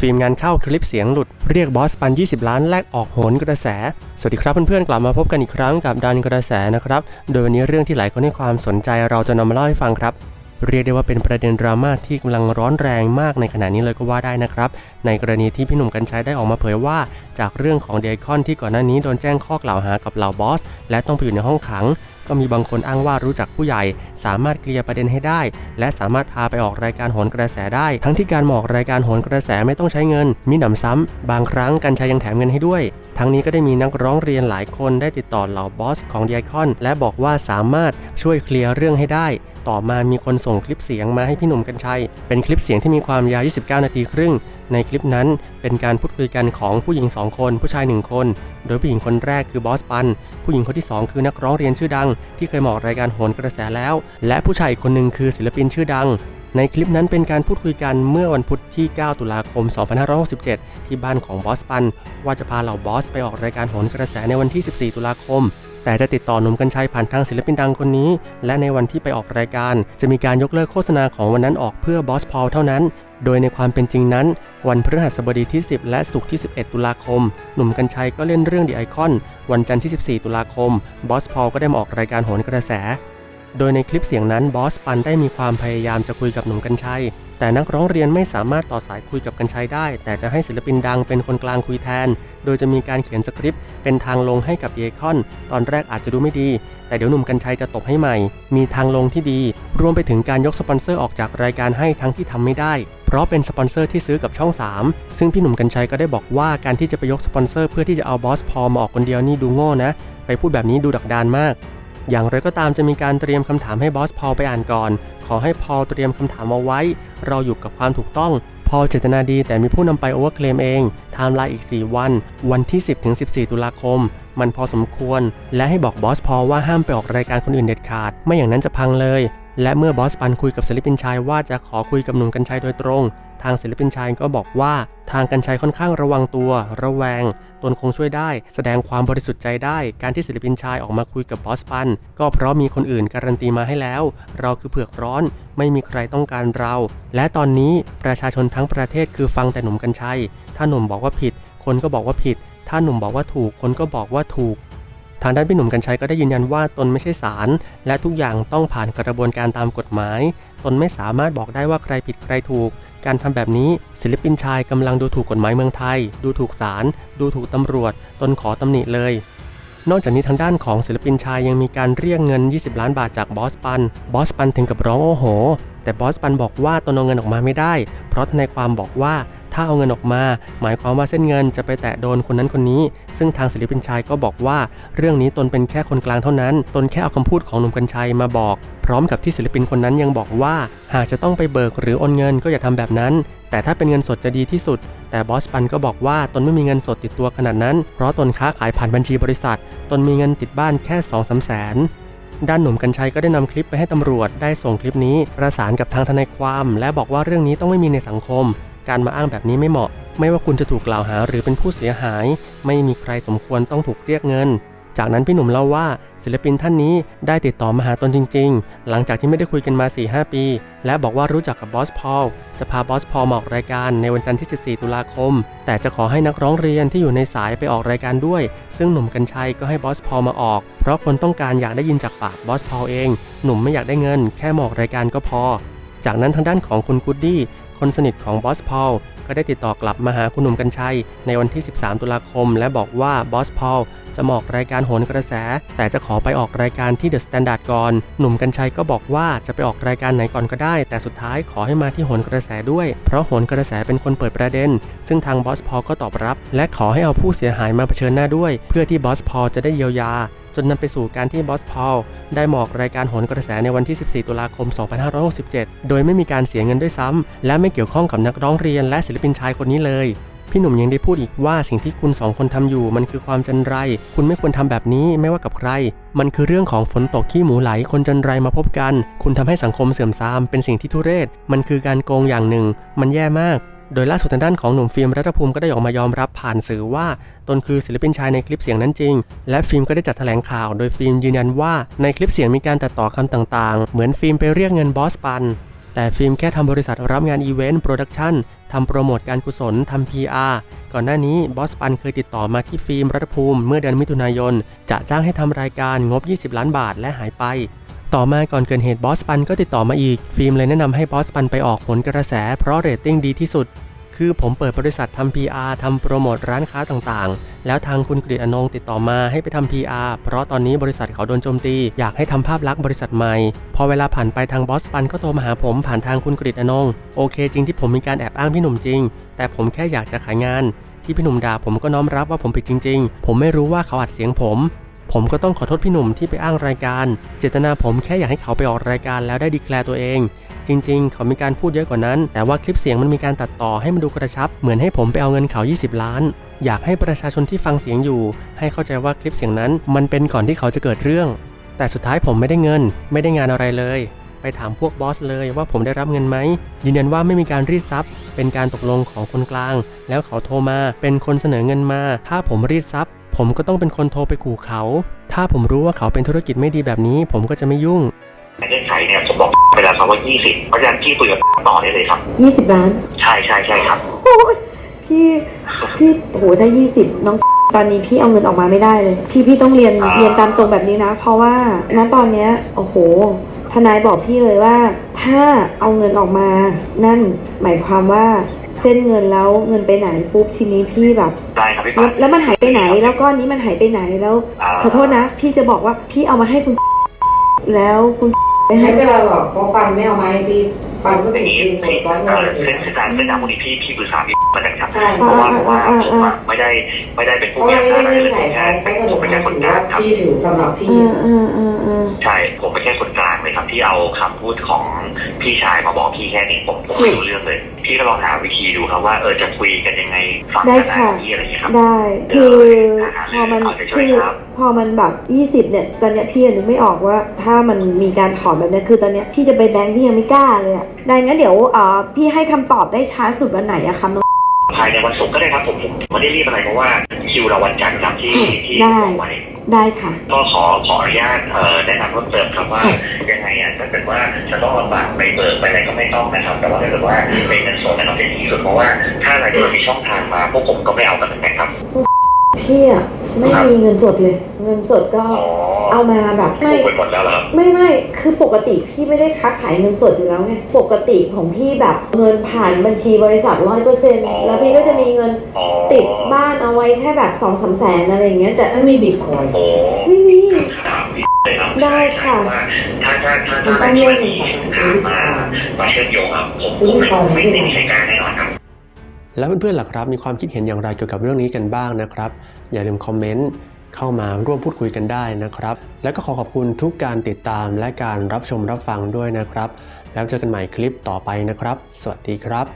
ฟิล์มงานเข้าคลิปเสียงหลุดเรียกบอสปัน 20 ล้านแลกออกโหนกระแส สวัสดีครับเพื่อนๆกลับมาพบกันอีกครั้งกับดันกระแสนะครับ โดยวันนี้เรื่องที่หลายคนให้ความสนใจเราจะนำมาเล่าให้ฟังครับ เรียกได้ว่าเป็นประเด็นดราม่าที่กำลังร้อนแรงมากในขณะนี้เลยก็ว่าได้นะครับ ในกรณีที่พี่หนุ่มกัญชัยได้ออกมาเผยว่า จากเรื่องของเดคอนที่ก่อนหน้านี้โดนแจ้งข้อกล่าวหากับเหล่าบอส และต้องไปอยู่ในห้องขัง ก็มีบางคนอ้างว่ารู้จักผู้ใหญ่ สามารถเคลียร์ประเด็นให้ได้ และสามารถพาไปออกรายการโหนกระแสได้ ทั้งที่การมออกรายการโหนกระแสไม่ต้องใช้เงิน มีหนำซ้ำ บางครั้งกัญชัยยังแถมเงินให้ด้วย ทั้งนี้ก็ได้มีนักร้องเรียนหลายคนได้ติดต่อเหล่าบอสของดีไอคอน และบอกว่าสามารถช่วยเคลียร์เรื่องให้ได้ต่อมามีคนส่งคลิปเสียงมาให้พี่หนุ่มกัญชัย เป็นคลิปเสียงที่มีความยาว 29 นาทีครึ่ง ในคลิปนั้นเป็นการพูดคุยกันของผู้หญิง 2 คน ผู้ชาย 1 คน โดยผู้หญิงคนแรกคือบอสปัน ผู้หญิงคนที่ 2 คือนักร้องเรียนชื่อดัง ที่เคยมออกรายการโหนกระแสแล้ว และผู้ชายอีกคนหนึ่งคือศิลปินชื่อดังในคลิปนั้นเป็นการพูดคุยกันเมื่อวันพุธที่ 9 ตุลาคม 2567 ที่บ้านของบอสปัน ว่าจะพาเหล่าบอสไปออกรายการโหนกระแสในวันที่ 14 ตุลาคม แต่จะติดต่อหนุ่มกัญชัยผ่านทางศิลปินดังคนนี้ และในวันที่ไปออกรายการ จะมีการยกเลิกโฆษณาของวันนั้นออกเพื่อบอสพอลเท่านั้น โดยในความเป็นจริงนั้น วันพฤหัสบดีที่ 10 และศุกร์ที่ 11 ตุลาคม หนุ่มกัญชัยก็เล่นเรื่องดีไอคอน วันจันทร์ที่ 14 ตุลาคม บอสพอลก็ได้มาออกรายการโหนกระแส โดยในคลิปเสียงนั้นบอสปันได้มีความพยายามจะคุยกับหนุ่มกัญชัย แต่นักร้องเรียนไม่สามารถต่อสายคุยกับกัญชัยได้ แต่จะให้ศิลปินดังเป็นคนกลางคุยแทน โดยจะมีการเขียนสคริปต์เป็นทางลงให้กับดีไอคอน ตอนแรกอาจจะดูไม่ดี แต่เดี๋ยวหนุ่มกัญชัยจะตบให้ใหม่ มีทางลงที่ดี รวมไปถึงการยกสปอนเซอร์ออกจากรายการให้ทั้งที่ทำไม่ได้ เพราะเป็นสปอนเซอร์ที่ซื้อกับช่อง 3 ซึ่งพี่หนุ่มกัญชัยก็ได้บอกว่าการที่จะไปยกสปอนเซอร์เพื่อที่จะเอาบอสพอมาออกคนเดียวนี่ดูโง่นะ ไปพูดแบบนี้ดูดักดานมาก อย่างไรก็ตามจะมีการเตรียมคำถามให้บอสพอลไปอ่านก่อน ขอให้พอลเตรียมคำถามเอาไว้ เราอยู่กับความถูกต้อง พอลเจตนาดีแต่มีผู้นำไปโอเวอร์เคลมเองไทม์ไลน์อีก 4 วัน วันที่ 10ถึง14 ตุลาคม มันพอสมควร และให้บอกบอสพอลว่าห้ามไปออกรายการคนอื่นเด็ดขาด ไม่อย่างนั้นจะพังเลย และเมื่อบอสปันคุยกับศิลปินชายว่าจะขอคุยกับหนุ่มกัญชัยโดยตรง ทางศิลปินชายก็บอกว่าทางกัญชัยค่อนข้างระวังตัว ระแวง ตนคงช่วยได้ แสดงความบริสุทธิ์ใจได้ การที่ศิลปินชายออกมาคุยกับบอสปัน ก็เพราะมีคนอื่นการันตีมาให้แล้ว เราคือเผือกร้อน ไม่มีใครต้องการเรา และตอนนี้ประชาชนทั้งประเทศคือฟังแต่หนุ่มกัญชัย ถ้าหนุ่มบอกว่าผิด คนก็บอกว่าผิด ถ้าหนุ่มบอกว่าถูก คนก็บอกว่าถูกทางด้านพี่หนุ่มกัญชัยก็ได้ยืนยันว่าตนไม่ใช่ศาลและทุกอย่างต้องผ่านกระบวนการตามกฎหมาย ตนไม่สามารถบอกได้ว่าใครผิดใครถูก การทำแบบนี้ศิลปินชายกำลังดูถูกกฎหมายเมืองไทย ดูถูกศาลดูถูกตำรวจ ตนขอตำหนิเลย นอกจากนี้ทางด้านของศิลปินชายยังมีการเรียกเงิน 20 ล้านบาทจากบอสปัน บอสปันถึงกับร้องโอ้โห แต่บอสปันบอกว่าตนเอาเงินออกมาไม่ได้ เพราะทนายความบอกว่าถ้าเอาเงินออกมา หมายความว่าเส้นเงินจะไปแตะโดนคนนั้นคนนี้ ซึ่งทางศิลปินชายก็บอกว่า เรื่องนี้ตนเป็นแค่คนกลางเท่านั้น ตนแค่เอาคำพูดของหนุ่มกัญชัยมาบอก พร้อมกับที่ศิลปินคนนั้นยังบอกว่า หากจะต้องไปเบิกหรือโอนเงินก็อย่าทำแบบนั้น แต่ถ้าเป็นเงินสดจะดีที่สุด แต่บอสปันก็บอกว่าตนไม่มีเงินสดติดตัวขนาดนั้น เพราะตนค้าขายผ่านบัญชีบริษัท ตนมีเงินติดบ้านแค่2องสามแสน ด้านหนุ่มกัญชัยก็ได้นำคลิปไปให้ตำรวจได้ส่งคลิปนี้ ประสานกับทางทนายความ และบอกว่าเรื่องนี้ต้องไม่มีในสังคม การมาอ้างแบบนี้ไม่เหมาะ ไม่ว่าคุณจะถูกกล่าวหาหรือเป็นผู้เสียหาย ไม่มีใครสมควรต้องถูกเรียกเงิน จากนั้นพี่หนุ่มเล่าว่าศิลปินท่านนี้ได้ติดต่อมาหาตนจริง ๆ หลังจากที่ไม่ได้คุยกันมา 4-5 ปี และบอกว่ารู้จักกับบอสพอลจะพาบอสพอลมาออกรายการในวันจันทร์ที่ 14 ตุลาคม แต่จะขอให้นักร้องเรียนที่อยู่ในสายไปออกรายการด้วย ซึ่งหนุ่มกัญชัยก็ให้บอสพอลมาออก เพราะคนต้องการอยากได้ยินจากปากบอสพอลเอง หนุ่มไม่อยากได้เงิน แค่มาออกรายการก็พอ จากนั้นทางด้านของคุณกูดดี้ คนสนิทของบอสพอลก็ได้ติดต่อกลับมาหาคุณหนุ่มกัญชัย ในวันที่ 13 ตุลาคม และบอกว่าบอสพอลจะมออกรายการโหนกระแส แต่จะขอไปออกรายการที่เดอะสแตนดาร์ดก่อน หนุ่มกัญชัยก็บอกว่าจะไปออกรายการไหนก่อนก็ได้ แต่สุดท้ายขอให้มาที่โหนกระแสด้วย เพราะโหนกระแสเป็นคนเปิดประเด็น ซึ่งทางบอสพอลก็ตอบรับ และขอให้เอาผู้เสียหายมาเผชิญหน้าด้วย เพื่อที่บอสพอลจะได้เยียวยา จนนำไปสู่การที่บอสพอลได้หมออกรายการโหนกระแสในวันที่ 14 ตุลาคม 2567 โดยไม่มีการเสียเงินด้วยซ้ำ และไม่เกี่ยวข้องกับนักร้องเรียนและศิลปินชายคนนี้เลย พี่หนุ่มยังได้พูดอีกว่าสิ่งที่คุณสองคนทำอยู่มันคือความจันไร คุณไม่ควรทำแบบนี้ไม่ว่ากับใคร มันคือเรื่องของฝนตกขี้หมูไหลคนจันไรมาพบกัน คุณทำให้สังคมเสื่อมทรามเป็นสิ่งที่ทุเรศ มันคือการโกงอย่างหนึ่ง มันแย่มาก โดยล่าสุดทางด้านของหนุ่มฟิล์มรัฐภูมิก็ได้ออกมายอมรับผ่านสื่อว่า ตนคือศิลปินชายในคลิปเสียงนั้นจริง และฟิล์มก็ได้จัดแถลงข่าว โดยฟิล์มยืนยันว่าในคลิปเสียงมีการตัดต่อคำต่างๆ เหมือนฟิล์มไปเรียกเงินบอสปัน แต่ฟิล์มแค่ทำบริษัทรับงานอีเวนต์โปรดักชั่นทำโปรโมทการกุศลทำ PR ก่อนหน้านี้บอสปันเคยติดต่อมาที่ฟิล์มรัฐภูมิ เมื่อเดือนมิถุนายน จะจ้างให้ทำรายการงบ 20 ล้านบาทและหายไป ต่อมาก่อนเกิดเหตุบอสปันก็ติดต่อมาอีก ฟิล์มเลยแนะนำให้บอสปันไปออกผลกระแส เพราะเรตติ้งดีที่สุด คือผมเปิดบริษัททำ PR ทำโปรโมทร้านค้าต่างๆ แล้วทางคุณกฤษอนงติดต่อมาให้ไปทำ PR เพราะตอนนี้บริษัทเขาโดนโจมตี อยากให้ทำภาพลักษณ์บริษัทใหม่ พอเวลาผ่านไปทางบอสปันก็โทรมาหาผมผ่านทางคุณกฤษอนงโอเคจริงที่ผมมีการแอบอ้างพี่หนุ่มจริง แต่ผมแค่อยากจะขายงานที่พี่หนุ่มด่าผมก็น้อมรับว่าผมผิดจริง ๆ ผมไม่รู้ว่าเขาอัดเสียงผม ผมก็ต้องขอโทษพี่หนุ่มที่ไปอ้างรายการ เจตนาผมแค่อยากให้เขาไปออกรายการแล้วได้ดีแคลร์ตัวเอง จริง ๆ เขามีการพูดเยอะกว่านั้น แต่ว่าคลิปเสียงมันมีการตัดต่อให้มันดูกระชับ เหมือนให้ผมไปเอาเงินเขา 20 ล้าน อยากให้ประชาชนที่ฟังเสียงอยู่ ให้เข้าใจว่าคลิปเสียงนั้น มันเป็นก่อนที่เขาจะเกิดเรื่อง แต่สุดท้ายผมไม่ได้เงิน ไม่ได้งานอะไรเลยไปถามพวกบอสเลยว่าผมได้รับเงินไหมยืนยันว่าไม่มีการรีดทรัพย์เป็นการตกลงของคนกลาง แล้วเขาโทรมาเป็นคนเสนอเงินมา ถ้าผมรีดทรัพย์ ผมก็ต้องเป็นคนโทรไปขู่เขา ถ้าผมรู้ว่าเขาเป็นธุรกิจไม่ดีแบบนี้ ผมก็จะไม่ยุ่งในเงื่อนไขเนี่ยผมบอกไปแล้วครับว่า 20 เพราะฉะนั้นพี่คุยกับต่อได้เลยครับ ยี่สิบล้าน ใช่ใช่ใช่ครับ โอ้ยพี่ พี่โอ้โหถ้ายี่สิบน้อง ตอนนี้พี่เอาเงินออกมาไม่ได้เลย พี่พี่ต้องเรียนอ่า เรียนตามตรงแบบนี้นะ เพราะว่าณตอนเนี้ยโอ้โห ทนายบอกพี่เลยว่า ถ้าเอาเงินออกมา นั่นหมายความว่า เส้นเงินแล้วเงินไปไหนปุ๊บทีนี้พี่แบบได้ครับพี่แล้ปั๊วแล้วมันหายไปไหน แล้วก้อนนี้มันหายไปไหนแล้วาขอโทษนะ พี่จะบอกว่าพี่เอามาให้คุณ แล้วคุณไม่ให้ ไม่เป็นไรหรอกเพราะปันไม่เอามาให้พี่ปันก็อถูย่ากงนี้ตีหมพี่ดร้อยเงิเอ่อนเอเส้นการเส้นทางพวกนี้พี่พี่ปรึกษาพี่มาจากครับ ใช่เพราะว่าเพราะว่า ผมอะไม่ได้ไม่ได้เป็นเพผู้ราะมีว่าไม่อำนาได้จอะไรเงื่อนเลยไขผมแค่เขาผมก็เป็นสแค่รุปคนกลางครับว่าพี่ถือสำหรับพี่อืมอืมอืมอืมใช่ ผมเป็นแค่คนกลางเลยครับที่เอาคำพูดของพี่ชายมาบอก พี่แค่นี้ผมผมไม่รู้เรื่องเลย พี่ก็ลองหาวิธีดูครับว่าเออจะคุยกันยังไงฟังได้กันได้ค่ะ ที่อะไรอย่างเงี้ยครับ ได้ คือพอมันเอาใจช่วยคือครับ พอมันแบบยี่สิบเนี่ย ตอนเนี้ยพี่ยังนึกไม่ออกว่า ถ้ามันมีการถอนแบบเนี้ยคือตอนเนี้ยพี่จะไปแบงค์พี่ยังไม่กล้าเลยอะได้งั้นเดี๋ยวเอ่อพี่ให้คำตอบได้ช้าสุดวันไหนอะคะน้อง ภายในวันศุกร์ก็ได้ครับผมผมไม่ได้รีบอะไรเพราะว่าคิวเราวันจันทร์ครับที่ที่ได้ บอกไว้ ได้ค่ะ ก็ขอขออนุญาตเอ่อแนะนำเพิ่มเติมครับว่ายังไงอะถ้าเกิดว่าจะต้องลำบากไปเบิกไปอะไรก็ไม่ต้องนะครับ แต่ว่าถ้าเกิดว่าเป็นเงินสดนะครับเป็นที่สุดเพราะว่าถ้าอะไรที่มันมีช่องทางมาพวกผมก็ไม่เอากันเหมือนกันครับ พี่อะไม่มีเงินสดเลย เงินสดก็อ๋อเอามาแบบไม่ ถูกไปหมดแล้วเหรอครับไม่ไม่คือปกติพี่ไม่ได้ค้าขายเงินสดอยู่แล้วไงปกติของพี่แบบเงินผ่านบัญชีบริษัทร้อยเปอร์เซ็นต์แล้วพี่ก็จะมีเงินอ๋อ ติดบ้านเอาไว้แค่แบบสองสามแสนอะไรอย่างเงี้ยแต่ถ้ามีบิตคอยน์โอ้ไม่มีขนาดนี้เลยครับได้ค่ะเพราว่าถ้าถ้าถ้าถ้าอะไรที่มันมีช่องทางมามาเชื่อมโยงครับผมผมไม่ไม่ไม่มีใครกล้าแน่นอนครับ แล้วเพื่อนๆล่ะครับ มีความคิดเห็นอย่างไรเกี่ยวกับเรื่องนี้กันบ้างนะครับ อย่าลืมคอมเมนต์เข้ามาร่วมพูดคุยกันได้นะครับ แล้วก็ขอขอบคุณทุกการติดตามและการรับชมรับฟังด้วยนะครับ แล้วเจอกันใหม่คลิปต่อไปนะครับ สวัสดีครับ